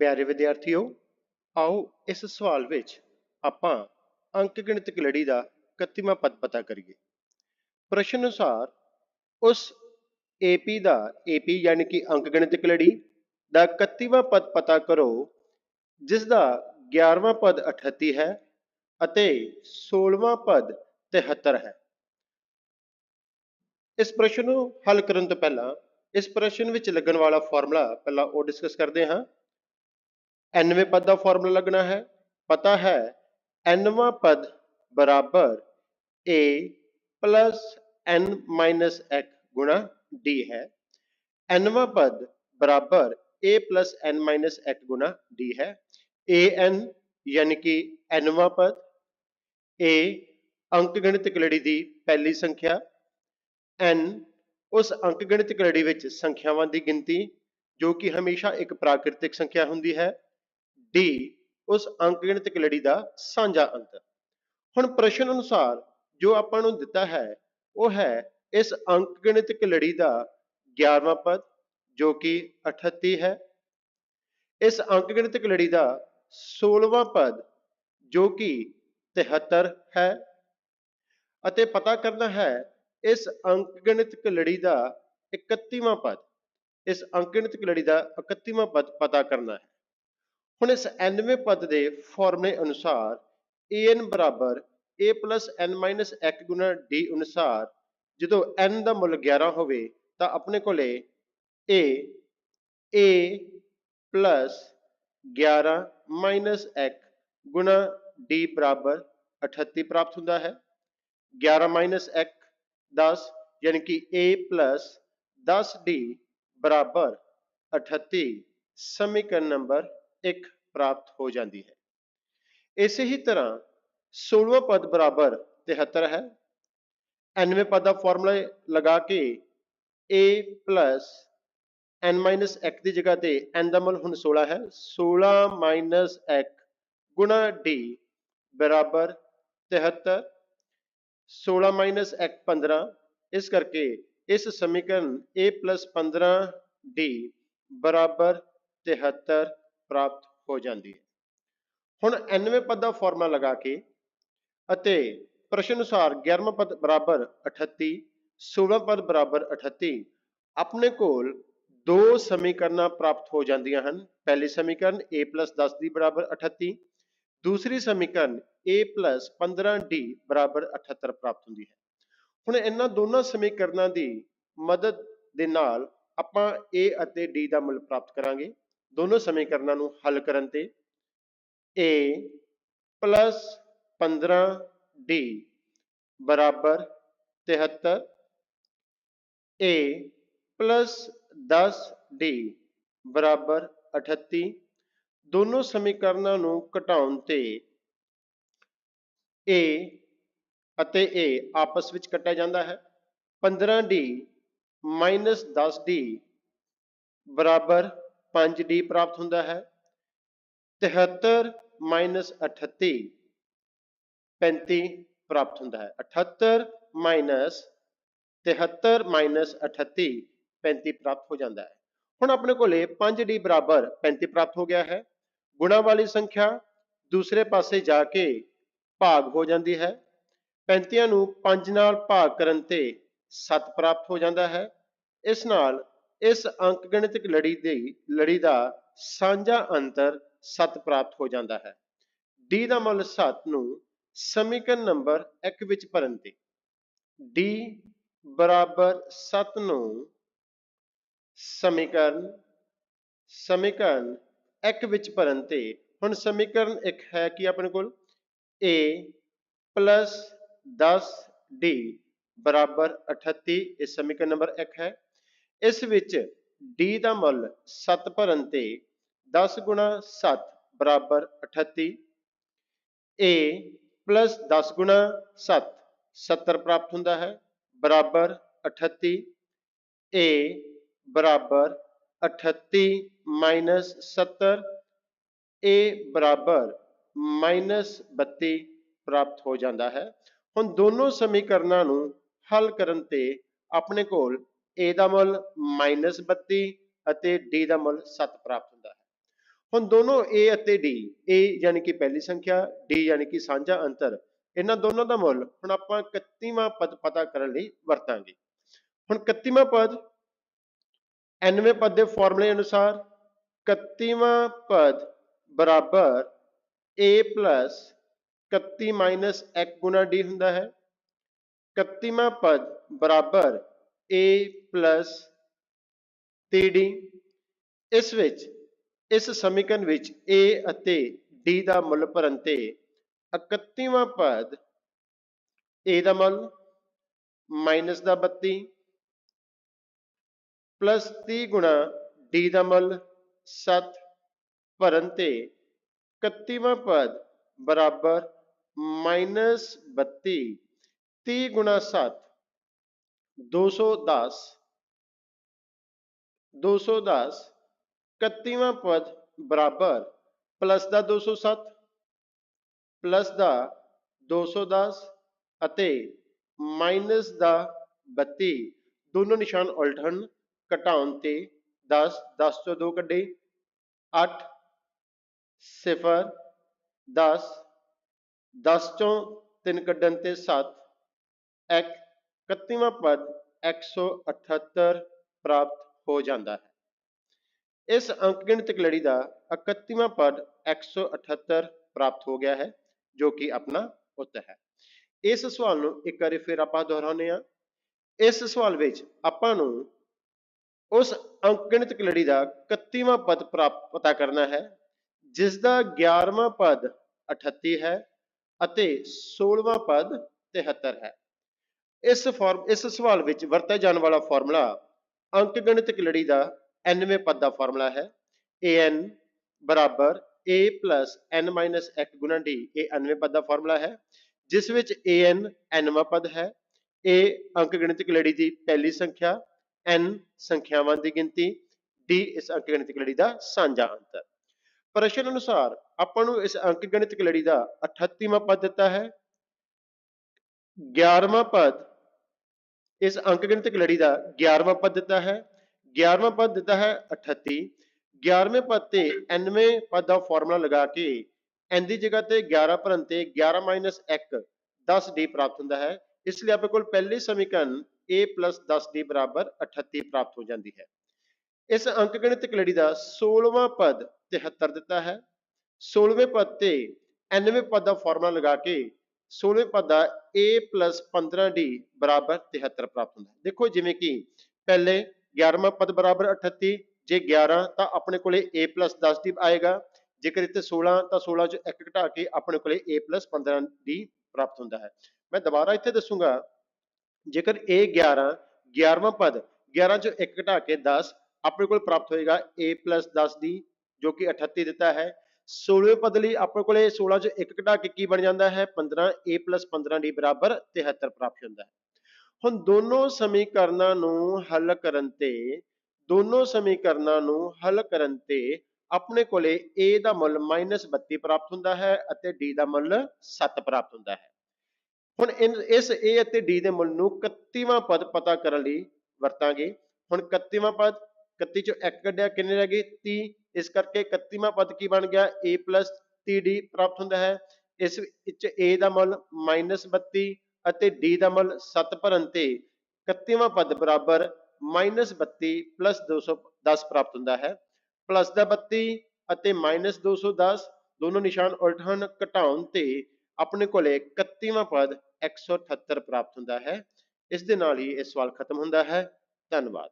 ਪਿਆਰੇ ਵਿਦਿਆਰਥੀਓ, ਆਓ ਇਸ ਸਵਾਲ ਵਿੱਚ ਆਪਾਂ ਅੰਕ ਅੰਕਗਣਿਤ ਲੜੀ ਦਾ 31ਵਾਂ ਪਦ ਪਤਾ ਕਰੀਏ। ਪ੍ਰਸ਼ਨ ਅਨੁਸਾਰ ਉਸ AP ਦਾ AP ਯਾਨੀ ਕਿ ਅੰਕ ਅੰਕਗਣਿਤ ਲੜੀ ਦਾ 31ਵਾਂ ਪਦ ਪਤਾ ਕਰੋ, ਜਿਸ ਦਾ 11ਵਾਂ ਪਦ 38 ਹੈ ਅਤੇ 16ਵਾਂ ਪਦ 73 ਹੈ। ਇਸ ਪ੍ਰਸ਼ਨ ਨੂੰ ਹੱਲ ਕਰਨ ਤੋਂ ਪਹਿਲਾਂ, ਇਸ ਪ੍ਰਸ਼ਨ ਵਿੱਚ ਲੱਗਣ ਵਾਲਾ ਫਾਰਮੂਲਾ ਪਹਿਲਾਂ ਉਹ ਡਿਸਕਸ ਕਰਦੇ ਹਾਂ। 90ਵੇਂ ਪਦ ਦਾ ਫਾਰਮੂਲਾ ਲੱਗਣਾ ਹੈ। ਪਤਾ ਹੈ 90ਵਾਂ ਪਦ ਬਰਾਬਰ a n 1 ਗੁਣਾ d ਹੈ। 90ਵਾਂ ਪਦ ਬਰਾਬਰ a n 1 ਗੁਣਾ d ਹੈ। An ਯਾਨੀ ਕਿ nਵਾਂ ਪਦ। A ਅੰਕਗਣਿਤ ਕਲੜੀ ਦੀ ਪਹਿਲੀ ਸੰਖਿਆ। N ਉਸ ਅੰਕ ਗਣਿਤ ਕਲੜੀ ਵਿੱਚ ਸੰਖਿਆਵਾਂ ਦੀ ਗਿਣਤੀ, ਜੋ ਕਿ ਹਮੇਸ਼ਾ ਇੱਕ ਪ੍ਰਾਕ੍ਰਿਤਿਕ ਸੰਖਿਆ ਹੁੰਦੀ ਹੈ। D ਉਸ ਅੰਕਗਣਿਤ ਲੜੀ ਦਾ ਸਾਂਝਾ ਅੰਤਰ ਹੁਣ ਪ੍ਰਸ਼ਨ ਅਨੁਸਾਰ ਜੋ ਆਪਾਂ ਨੂੰ ਦਿੱਤਾ ਹੈ, ਉਹ ਹੈ ਇਸ ਅੰਕਗਣਿਤ ਲੜੀ ਦਾ 11ਵਾਂ ਪਦ, ਜੋ ਕਿ 38 ਹੈ। ਇਸ ਅੰਕਗਣਿਤ ਲੜੀ ਦਾ 16ਵਾਂ ਪਦ, ਜੋ ਕਿ 73 ਹੈ। ਅਤੇ ਪਤਾ ਕਰਨਾ ਹੈ, ਇਸ ਅੰਕਗਣਿਤ ਲੜੀ ਦਾ 31ਵਾਂ ਪਦ, ਇਸ ਅੰਕਗਣਿਤ ਲੜੀ ਦਾ 31ਵਾਂ ਪਦ ਪਤਾ ਕਰਨਾ ਹੈ। ਹੁਣ ਇਸ 90ਵੇਂ ਪਦ ਦੇ ਫਾਰਮੂਲੇ ਅਨੁਸਾਰ an ਬਰਾਬਰ a n 1 ਗੁਣਾ d ਅਨੁਸਾਰ ਜਦੋਂ n ਦਾ ਮੁੱਲ 11 ਹੋਵੇ ਤਾਂ ਆਪਣੇ ਕੋਲੇ a a 11 1 ਗੁਣਾ d ਬਰਾਬਰ 38 ਪ੍ਰਾਪਤ ਹੁੰਦਾ ਹੈ। 11 1 10 ਯਾਨੀ ਕਿ a 10d ਬਰਾਬਰ 38 ਸਮੀਕਰਨ ਨੰਬਰ 1 ਪ੍ਰਾਪਤ ਹੋ ਜਾਂਦੀ ਹੈ ਇਸੇ ਹੀ ਤਰ੍ਹਾਂ 16ਵਾਂ ਪਦ ਬਰਾਬਰ 73 ਹੈ 90ਵੇਂ ਪਦ ਦਾ ਫਾਰਮੂਲਾ ਲਗਾ ਕੇ a n 1 ਦੀ ਜਗ੍ਹਾ ਤੇ n ਦਾ ਮੁੱਲ ਹੁਣ 16 ਹੈ 16 1 ਗੁਣਾ d ਬਰਾਬਰ 73 16 1 15 ਇਸ ਕਰਕੇ ਇਸ ਸਮੀਕਰਨ a 15d ਬਰਾਬਰ 73 ਪ੍ਰਾਪਤ ਹੋ ਜਾਂਦੀ ਹੈ। ਹੁਣ 90ਵੇਂ ਪਦ ਦਾ ਫਾਰਮੂਲਾ ਲਗਾ ਕੇ ਅਤੇ ਪ੍ਰਸ਼ਨ ਅਨੁਸਾਰ 11ਵਾਂ ਪਦ ਬਰਾਬਰ 38 16ਵਾਂ ਪਦ ਬਰਾਬਰ 38 ਆਪਣੇ ਕੋਲ ਦੋ ਸਮੀਕਰਨਾਂ ਪ੍ਰਾਪਤ ਹੋ ਜਾਂਦੀਆਂ ਹਨ। ਪਹਿਲੀ ਸਮੀਕਰਨ a 10 ਦੀ ਬਰਾਬਰ 38 ਦੂਸਰੀ ਸਮੀਕਰਨ a 15d ਬਰਾਬਰ 78 ਪ੍ਰਾਪਤ ਹੁੰਦੀ ਹੈ। ਹੁਣ ਇਹਨਾਂ ਦੋਨਾਂ ਸਮੀਕਰਨਾਂ ਦੀ ਮਦਦ ਦੇ ਨਾਲ ਆਪਾਂ a ਅਤੇ d ਦਾ ਮੁੱਲ ਪ੍ਰਾਪਤ ਕਰਾਂਗੇ। ਦੋਨੋਂ ਸਮੀਕਰਨਾਂ ਨੂੰ ਹੱਲ ਕਰਨ ਤੇ a 15d ਬਰਾਬਰ 73 a 10d ਬਰਾਬਰ 38 ਦੋਨੋਂ ਸਮੀਕਰਨਾਂ ਨੂੰ ਘਟਾਉਣ ਤੇ a ਅਤੇ a ਆਪਸ ਵਿੱਚ ਕੱਟਿਆ ਜਾਂਦਾ ਹੈ। 15d 10d ਬਰਾਬਰ 5d ਪ੍ਰਾਪਤ ਹੁੰਦਾ ਹੈ। 73 38 35 ਪ੍ਰਾਪਤ ਹੁੰਦਾ ਹੈ। 78 73 38 35 ਪ੍ਰਾਪਤ ਹੋ ਜਾਂਦਾ ਹੈ। ਹੁਣ ਆਪਣੇ ਕੋਲੇ 5d ਬਰਾਬਰ 35 ਪ੍ਰਾਪਤ ਹੋ ਗਿਆ ਹੈ। ਗੁਣਾ ਵਾਲੀ ਸੰਖਿਆ ਦੂਸਰੇ ਪਾਸੇ ਜਾ ਕੇ ਭਾਗ ਹੋ ਜਾਂਦੀ ਹੈ। 35 ਨੂੰ 5 ਨਾਲ ਭਾਗ ਕਰਨ ਤੇ 7 ਪ੍ਰਾਪਤ ਹੋ ਜਾਂਦਾ ਹੈ। ਇਸ ਨਾਲ ਇਸ ਅੰਕ ਅੰਕਗਣਿਤਕ ਲੜੀ ਦੀ, ਲੜੀ ਦਾ ਸਾਂਝਾ ਅੰਤਰ 7 ਪ੍ਰਾਪਤ ਹੋ ਜਾਂਦਾ ਹੈ। D ਦਾ ਮੁੱਲ 7 ਨੂੰ ਸਮੀਕਰਨ ਨੰਬਰ 1 ਵਿੱਚ ਭਰਨ ਤੇ। D ਬਰਾਬਰ 7 ਨੂੰ ਸਮੀਕਰਨ ਸਮੀਕਰਨ 1 ਵਿੱਚ ਭਰਨ ਤੇ। ਹੁਣ ਸਮੀਕਰਨ 1 ਹੈ ਕਿ ਆਪਣੇ ਕੋਲ? A 10d ਬਰਾਬਰ 38 ਇਹ ਸਮੀਕਰਨ ਨੰਬਰ 1 ਹੈ। ਇਸ ਵਿੱਚ d ਦਾ ਮੁੱਲ 7 ਭਰਨ ਤੇ 10 ਗੁਣਾ 7 ਬਰਾਬਰ 38 a 10 ਗੁਣਾ 7 70 ਪ੍ਰਾਪਤ ਹੁੰਦਾ ਹੈ, ਬਰਾਬਰ 38 a ਬਰਾਬਰ 38 70 a ਬਰਾਬਰ 32 ਪ੍ਰਾਪਤ ਹੋ ਜਾਂਦਾ ਹੈ। ਹੁਣ ਦੋਨੋਂ ਸਮੀਕਰਨਾਂ ਨੂੰ ਹੱਲ ਕਰਨ ਤੇ ਆਪਣੇ ਕੋਲ a ਦਾ ਮੁੱਲ -32 ਅਤੇ d ਦਾ ਮੁੱਲ 7 ਪ੍ਰਾਪਤ ਹੁੰਦਾ ਹੈ। ਹੁਣ ਦੋਨੋਂ a ਅਤੇ d, a ਯਾਨੀ ਕਿ ਪਹਿਲੀ ਸੰਖਿਆ, d ਯਾਨੀ ਕਿ ਸਾਂਝਾ ਅੰਤਰ, ਇਹਨਾਂ ਦੋਨਾਂ ਦਾ ਮੁੱਲ ਹੁਣ ਆਪਾਂ 31ਵਾਂ ਪਦ ਪਤਾ ਕਰਨ ਲਈ ਵਰਤਾਂਗੇ। ਹੁਣ 31ਵਾਂ ਪਦ 99ਵੇਂ ਪਦ ਦੇ ਫਾਰਮੂਲੇ ਅਨੁਸਾਰ 31ਵਾਂ ਪਦ ਬਰਾਬਰ a 31 ਮਾਈਨਸ 1 ਗੁਣਾ d ਹੁੰਦਾ ਹੈ। 31ਵਾਂ ਪਦ ਬਰਾਬਰ a 3d ਇਸ ਵਿੱਚ, ਇਸ ਸਮੀਕਰਨ ਵਿੱਚ a ਅਤੇ d ਦਾ ਮੁੱਲ ਭਰਨ ਤੇ 31ਵਾਂ ਪਦ a ਦਾ ਮੁੱਲ ਮਾਈਨਸ ਦਾ 32 ਪਲੱਸ 30 ਗੁਣਾ d ਦਾ ਮੁੱਲ 7 ਭਰਨ ਤੇ 31ਵਾਂ ਪਦ ਬਰਾਬਰ ਮਾਈਨਸ 32 30 ਗੁਣਾ 7 210 210 31ਵਾਂ ਪਦ ਬਰਾਬਰ ਪਲੱਸ ਦਾ 207 ਪਲੱਸ ਦਾ 210 ਅਤੇ ਮਾਈਨਸ ਦਾ 32 ਦੋਨੋਂ ਨਿਸ਼ਾਨ ਉਲਟ ਹਨ ਘਟਾਉਣ ਤੇ 10 10 ਚੋਂ 2 ਕੱਢੇ 8 0 10 10 ਚੋਂ 3 ਕੱਢਣ ਤੇ 7 1 31ਵਾਂ ਪਦ 178 ਪ੍ਰਾਪਤ ਹੋ ਜਾਂਦਾ ਹੈ। ਇਸ ਅੰਕਗਣਿਤ ਲੜੀ ਦਾ 31ਵਾਂ ਪਦ 178 ਪ੍ਰਾਪਤ ਹੋ ਗਿਆ ਹੈ, ਜੋ ਕਿ ਆਪਣਾ ਉੱਤਰ ਹੈ। ਇਸ ਸਵਾਲ ਨੂੰ ਇੱਕ ਵਾਰੀ ਫਿਰ ਆਪਾਂ ਦੁਹਰਾਉਂਦੇ ਹਾਂ। ਇਸ ਸਵਾਲ ਵਿੱਚ ਆਪਾਂ ਨੂੰ ਉਸ ਅੰਕ ਅੰਕਗਣਿਤ ਲੜੀ ਦਾ 31ਵਾਂ ਪਦ ਪ੍ਰਾਪਤ ਪਤਾ ਕਰਨਾ ਹੈ, ਜਿਸ ਦਾ 11ਵਾਂ ਪਦ 38 ਹੈ ਅਤੇ 16ਵਾਂ ਪਦ 73 ਹੈ। ਇਸ ਫਾਰਮ, ਇਸ ਸਵਾਲ ਵਿੱਚ ਵਰਤਿਆ ਜਾਣ ਵਾਲਾ ਫਾਰਮੂਲਾ ਅੰਕਗਣਿਤ ਲੜੀ ਦਾ 99ਵੇਂ ਪਦ ਦਾ ਫਾਰਮੂਲਾ ਹੈ। An ਬਰਾਬਰ a n 1 d, ਇਹ 99ਵੇਂ ਪਦ ਦਾ ਫਾਰਮੂਲਾ ਹੈ, ਜਿਸ ਵਿੱਚ an nਵਾਂ ਪਦ ਹੈ। A ਅੰਕਗਣਿਤ ਲੜੀ ਦੀ ਪਹਿਲੀ ਸੰਖਿਆ, n ਸੰਖਿਆਵਾਂ ਦੀ ਗਿਣਤੀ, d ਇਸ ਅੰਕਗਣਿਤ ਲੜੀ ਦਾ ਸਾਂਝਾ ਅੰਤਰ ਪ੍ਰਸ਼ਨ ਅਨੁਸਾਰ ਆਪਾਂ ਨੂੰ ਇਸ ਅੰਕਗਣਿਤ ਲੜੀ ਦਾ 38ਵਾਂ ਪਦ ਦਿੱਤਾ ਹੈ। 11ਵਾਂ ਪਦ ਇਸ ਅੰਕਗਣਿਤ ਲੜੀ ਦਾ 11ਵਾਂ ਪਦ ਦਿੱਤਾ ਹੈ 11ਵਾਂ ਪਦ ਦਿੱਤਾ ਹੈ 38 11ਵੇਂ ਪਦ ਤੇ 99ਵੇਂ ਪਦ ਦਾ ਫਾਰਮੂਲਾ ਲਗਾ ਕੇ n ਦੀ ਜਗ੍ਹਾ ਤੇ 11 ਭਰਨ ਤੇ 11 1 10d ਪ੍ਰਾਪਤ ਹੁੰਦਾ ਹੈ ਇਸ ਲਈ ਆਪਣੇ ਕੋਲ ਪਹਿਲੀ ਸਮੀਕਰਨ a 10d 38 ਪ੍ਰਾਪਤ ਹੋ ਜਾਂਦੀ ਹੈ ਇਸ ਅੰਕਗਣਿਤ ਲੜੀ ਦਾ 16ਵਾਂ ਪਦ 73 ਦਿੱਤਾ ਹੈ 16ਵੇਂ ਪਦ ਤੇ 99ਵੇਂ ਪਦ ਦਾ ਫਾਰਮੂਲਾ ਲਗਾ ਕੇ 16ਵੇਂ ਪਦ ਦਾ a 15d 73 ਪ੍ਰਾਪਤ ਹੁੰਦਾ ਹੈ ਦੇਖੋ ਜਿਵੇਂ ਕਿ ਪਹਿਲੇ 11ਵਾਂ ਪਦ ਬਰਾਬਰ 38 ਜੇ 11 ਤਾਂ ਆਪਣੇ ਕੋਲੇ a 10d ਆਏਗਾ ਜੇਕਰ ਇੱਥੇ 16 ਤਾਂ 16 ਚੋਂ 1 ਘਟਾ ਕੇ ਆਪਣੇ ਕੋਲੇ a 15d ਪ੍ਰਾਪਤ ਹੁੰਦਾ ਹੈ ਮੈਂ ਦੁਬਾਰਾ ਇੱਥੇ ਦੱਸੂਗਾ ਜੇਕਰ a 11 11ਵਾਂ ਪਦ 11 ਚੋਂ 1 ਘਟਾ ਕੇ 10 ਆਪਣੇ ਕੋਲ ਪ੍ਰਾਪਤ ਹੋਏਗਾ a 10d ਜੋ ਕਿ 38 ਦਿੱਤਾ ਹੈ 16ਵੇਂ ਪਦ ਲਈ ਆਪਣੇ ਕੋਲੇ 16 ਚੋਂ ਇੱਕ ਘਟਾ ਕੇ ਕੀ ਬਣ ਜਾਂਦਾ ਹੈ? 15 a 15d 73 ਪ੍ਰਾਪਤ ਹੁੰਦਾ ਹੈ। ਹੁਣ ਦੋਨੋਂ ਸਮੀਕਰਨਾਂ ਨੂੰ ਹੱਲ ਕਰਨ ਤੇ, ਦੋਨੋਂ ਸਮੀਕਰਨਾਂ ਨੂੰ ਹੱਲ ਕਰਨ ਤੇ ਆਪਣੇ ਕੋਲੇ a ਦਾ ਮੁੱਲ -32 ਪ੍ਰਾਪਤ ਹੁੰਦਾ ਹੈ ਅਤੇ d ਦਾ ਮੁੱਲ 7 ਪ੍ਰਾਪਤ ਹੁੰਦਾ ਹੈ। ਹੁਣ ਇਸ a ਅਤੇ d ਦੇ ਮੁੱਲ ਨੂੰ 31ਵਾਂ ਪਦ ਪਤਾ ਕਰਨ ਲਈ ਵਰਤਾਂਗੇ। ਹੁਣ 31ਵਾਂ ਪਦ 31 ਚੋਂ 1 ਕੱਢਿਆ ਕਿੰਨੇ ਰਹਿ ਗਏ? 30 ਇਸ ਕਰਕੇ 31ਵਾਂ ਪਦ ਕੀ ਬਣ ਗਿਆ? A 30d ਪ੍ਰਾਪਤ ਹੁੰਦਾ ਹੈ। ਇਸ ਵਿੱਚ a ਦਾ ਮੁੱਲ -32 ਅਤੇ d ਦਾ ਮੁੱਲ 7 ਭਰਨ ਤੇ 31ਵਾਂ ਪਦ ਬਰਾਬਰ -32 210 ਪ੍ਰਾਪਤ ਹੁੰਦਾ ਹੈ। ਪਲੱਸ ਦਾ 32 ਅਤੇ -210 ਦੋਨੋਂ ਨਿਸ਼ਾਨ ਉਲਟ ਹਨ। ਘਟਾਉਣ ਤੇ ਆਪਣੇ ਕੋਲੇ 31ਵਾਂ ਪਦ 178 ਪ੍ਰਾਪਤ ਹੁੰਦਾ ਹੈ। ਇਸ ਦੇ ਨਾਲ ਹੀ ਇਹ ਸਵਾਲ ਖਤਮ ਹੁੰਦਾ ਹੈ। ਧੰਨਵਾਦ।